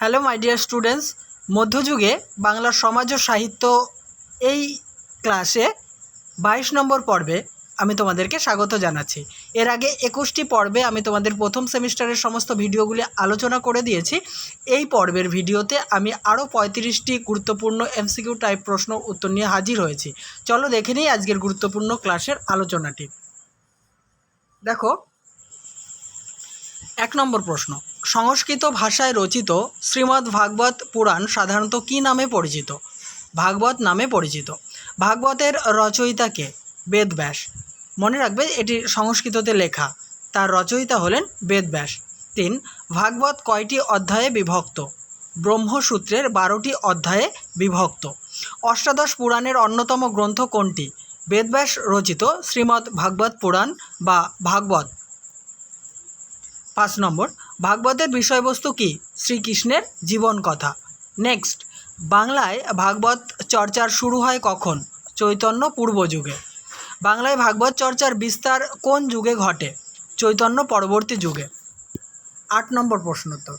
Hello my dear students মধ্যযুগে বাংলা সমাজ ও সাহিত্য এই ক্লাসে বাইশ নম্বর পর্বে আমি তোমাদেরকে স্বাগত জানাচ্ছি। এর আগে একুশটি পর্বে আমি তোমাদের প্রথম সেমিস্টারের সমস্ত ভিডিওগুলি আলোচনা করে দিয়েছি। এই পর্বের ভিডিওতে আমি আরও পঁয়ত্রিশটি গুরুত্বপূর্ণ এমসিকিউ টাইপ প্রশ্ন উত্তর নিয়ে হাজির হয়েছি। চলো দেখে নিই আজকের গুরুত্বপূর্ণ ক্লাসের আলোচনাটি। দেখো, এক নম্বর প্রশ্ন। সংস্কৃত ভাষায় রচিত শ্রীমদ্ ভাগবত পুরাণ সাধারণত কী নামে পরিচিত? ভাগবত নামে পরিচিত। ভাগবতের রচয়িতাকে বেদব্যাস। মনে রাখবে এটি সংস্কৃততে লেখা। তার রচয়িতা হলেন বেদব্যাস। তিন, ভাগবত কয়টি অধ্যায়ে বিভক্ত? ব্রহ্মসূত্রের বারোটি অধ্যায়ে বিভক্ত। অষ্টাদশ পুরাণের অন্যতম গ্রন্থ কোনটি? বেদব্যাস রচিত শ্রীমদ্ ভাগবত পুরাণ বা ভাগবত। পাঁচ নম্বর ভাগবতের বিষয়বস্তু কি? শ্রীকৃষ্ণের জীবন কথা নেক্সট, বাংলায় ভাগবত চর্চার শুরু হয় কখন? চৈতন্য পূর্ব যুগে। বাংলায় ভাগবত চর্চার বিস্তার কোন যুগে ঘটে? চৈতন্য পরবর্তী যুগে। আট নম্বর প্রশ্নোত্তর।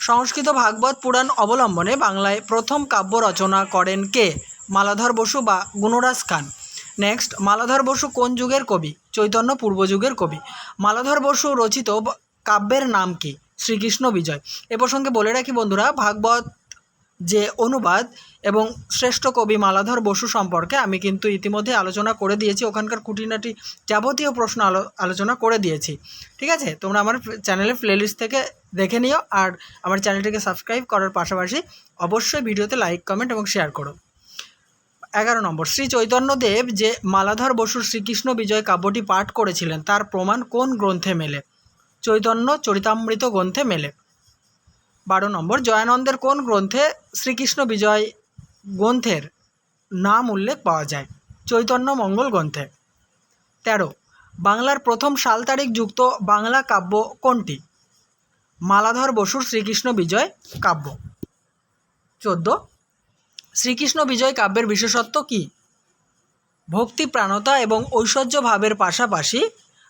সংস্কৃত ভাগবত পুরাণ অবলম্বনে বাংলায় প্রথম কাব্য রচনা করেন কে? মালাধর বসু বা গুণরাজ খান। নেক্সট, মালাধর বসু কোন যুগের কবি? চৈতন্য পূর্ব যুগের কবি। মালাধর বসু রচিত কাব্যের নাম কি? শ্রীকৃষ্ণ বিজয়। এ প্রসঙ্গে বলে রাখি বন্ধুরা, ভাগবত যে অনুবাদ এবং শ্রেষ্ঠ কবি মালাধর বসু সম্পর্কে আমি কিন্তু ইতিমধ্যে আলোচনা করে দিয়েছি, ওখানকার খুঁটিনাটি যাবতীয় প্রশ্ন আলো, আলোচনা করে দিয়েছি। ঠিক আছে? তোমরা আমার চ্যানেলের প্লেলিস্ট থেকে দেখে নিও আর আমার চ্যানেলটিকে সাবস্ক্রাইব করার পাশাপাশি অবশ্যই ভিডিওতে লাইক কমেন্ট এবং শেয়ার করো। এগারো নম্বর, শ্রী চৈতন্যদেব যে মালাধর বসুর শ্রীকৃষ্ণ বিজয় কাব্যটি পাঠ করেছিলেন, তার প্রমাণ কোন গ্রন্থে মেলে? চৈতন্য চরিতামৃত গ্রন্থে মেলে। বারো নম্বর, জয়ানন্দের কোন গ্রন্থে শ্রীকৃষ্ণ বিজয় গ্রন্থের নাম উল্লেখ পাওয়া যায়? চৈতন্য মঙ্গল গ্রন্থে। তেরো, বাংলার প্রথম সাল তারিখ যুক্ত বাংলা কাব্য কোনটি? মালাধর বসুর শ্রীকৃষ্ণ বিজয় কাব্য। চোদ্দ, শ্রীকৃষ্ণ বিজয় কাব্যের বিশেষত্ব কী? ভক্তি প্রাণতা এবং ঐশ্বর্য ভাবের পাশাপাশি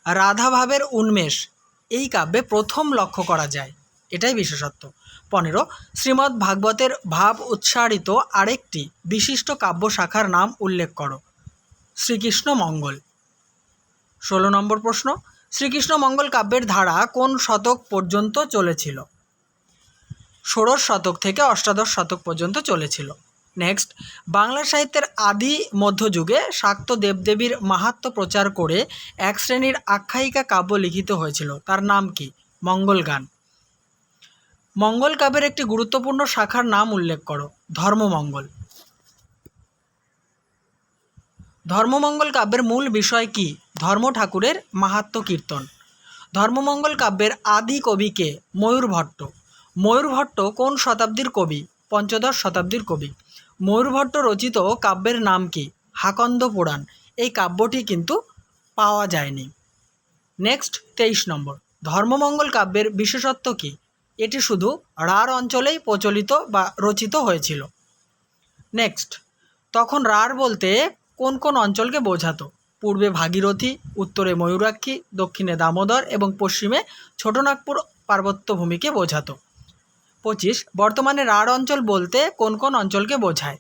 রাধাভাবের উন্মেষ এই কাব্যে প্রথম লক্ষ্য করা যায়। এটাই বিশেষত্ব। পনেরো, শ্রীমদ্ ভাগবতের ভাব উচ্চারিত আরেকটি বিশিষ্ট কাব্য শাখার নাম উল্লেখ করো। শ্রীকৃষ্ণ মঙ্গল। ষোলো নম্বর প্রশ্ন, শ্রীকৃষ্ণ মঙ্গল কাব্যের ধারা কোন শতক পর্যন্ত চলেছিল? ষোড়শ শতক থেকে অষ্টাদশ শতক পর্যন্ত চলেছিল। নেক্সট বাংলা সাহিত্যের আদি মধ্যযুগে শাক্ত দেবদেবীর মাহাত্ম্য প্রচার করে এক শ্রেণির আখ্যায়িকা কাব্য লিখিত হয়েছিল। তার নাম কি? মঙ্গল গান। মঙ্গল কাব্যের একটি গুরুত্বপূর্ণ শাখার নাম উল্লেখ করো, ধর্মমঙ্গল। ধর্মমঙ্গল কাব্যের মূল বিষয় কি? ধর্ম ঠাকুরের মাহাত্ম কীর্তন। ধর্মমঙ্গল কাব্যের আদি কবি কে? ময়ূর ভট্ট ময়ূর ভট্ট কোন শতাব্দীর কবি? পঞ্চদশ শতাব্দীর কবি। ময়ূরভট্ট রচিত কাব্যের নাম কি? হাকন্দ পুরাণ। এই কাব্যটি কিন্তু পাওয়া যায়নি। নেক্সট, তেইশ নম্বর। ধর্মমঙ্গল কাব্যের বিশেষত্ব কি? এটি শুধু রাঢ় অঞ্চলেই প্রচলিত বা রচিত হয়েছিল। নেক্সট, তখন রাঢ় বলতে কোন কোন অঞ্চলকে বোঝাতো? পূর্বে ভাগীরথী, উত্তরে ময়ূরাক্ষী, দক্ষিণে দামোদর এবং পশ্চিমে ছোটনাগপুর পার্বত্য ভূমিকে বোঝাতো। পঁচিশ, বর্তমানে রাঢ় অঞ্চল বলতে কোন কোন অঞ্চলকে বোঝায়?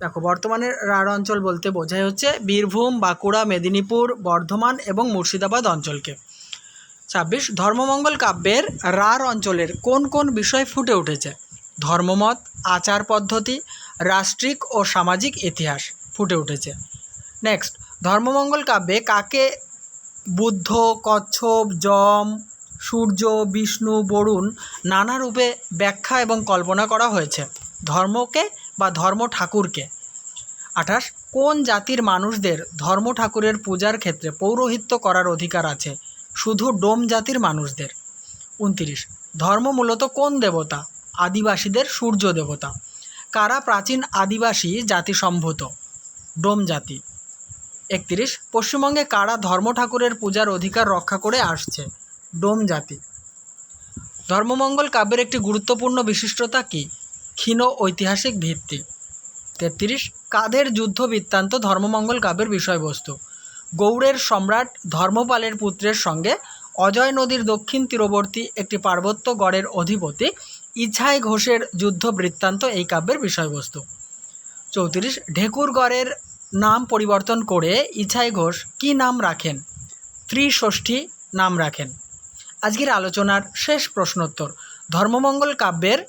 দেখো, বর্তমানে রাঢ় অঞ্চল বলতে বোঝায় হচ্ছে বীরভূম, বাঁকুড়া, মেদিনীপুর, বর্ধমান এবং মুর্শিদাবাদ অঞ্চলকে। ছাব্বিশ, ধর্মমঙ্গল কাব্যের রাঢ় অঞ্চলের কোন কোন বিষয় ফুটে উঠেছে? ধর্মমত, আচার পদ্ধতি, রাষ্ট্রিক ও সামাজিক ইতিহাস ফুটে উঠেছে। নেক্সট, ধর্মমঙ্গল কাব্যে কাকে বুদ্ধ, কচ্ছপ, যম সূর্য, বিষ্ণু, বরুণ নানা রূপে ব্যাখ্যা এবং কল্পনা করা হয়েছে। ধর্মকে বা ধর্ম ঠাকুরকে। আঠাশ, কোন জাতির মানুষদের ধর্ম ঠাকুরের পূজার ক্ষেত্রে পৌরোহিত্য করার অধিকার আছে? শুধু ডোম জাতির মানুষদের। উনতিরিশ, ধর্ম মূলত কোন দেবতা? আদিবাসীদের সূর্য দেবতা। কারা প্রাচীন আদিবাসী জাতি সম্ভূত ডোম জাতি। একত্রিশ, পশ্চিমবঙ্গে কারা ধর্ম ঠাকুরের পূজার অধিকার রক্ষা করে আসছে? ডোম জাতি। ধর্মমঙ্গল কাব্যের একটি গুরুত্বপূর্ণ বিশিষ্টতা কী? ক্ষীণ ঐতিহাসিক ভিত্তি। তেত্রিশ, কাদের যুদ্ধ বৃত্তান্ত ধর্মমঙ্গল কাব্যের বিষয়বস্তু? গৌড়ের সম্রাট ধর্মপালের পুত্রের সঙ্গে অজয় নদীর দক্ষিণ তীরবর্তী একটি পার্বত্য গড়ের অধিপতি ইছাই ঘোষের যুদ্ধ বৃত্তান্ত এই কাব্যের বিষয়বস্তু। চৌত্রিশ ঢেকুরগড়ের নাম পরিবর্তন করে ইছাই ঘোষ কী নাম রাখেন? ত্রিষষ্ঠী নাম রাখেন। আজকের আলোচনার শেষ প্রশ্নোত্তর, ধর্মমঙ্গল কাব্যের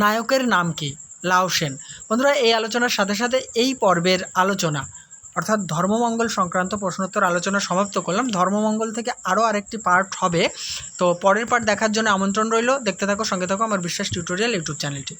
নায়কের নাম কি? লাউসেন বন্ধুরা, এই আলোচনার সাথে সাথে এই পর্বের আলোচনা, অর্থাৎ ধর্মমঙ্গল সংক্রান্ত প্রশ্নোত্তর আলোচনা সমাপ্ত করলাম। ধর্মমঙ্গল থেকে আরও আরেকটি পার্ট হবে। তো পরের পার্ট দেখার জন্য আমন্ত্রণ রইল। দেখতে থাকো, সঙ্গে থাকো আমার বিশ্বাস টিউটোরিয়াল ইউটিউব চ্যানেলটি।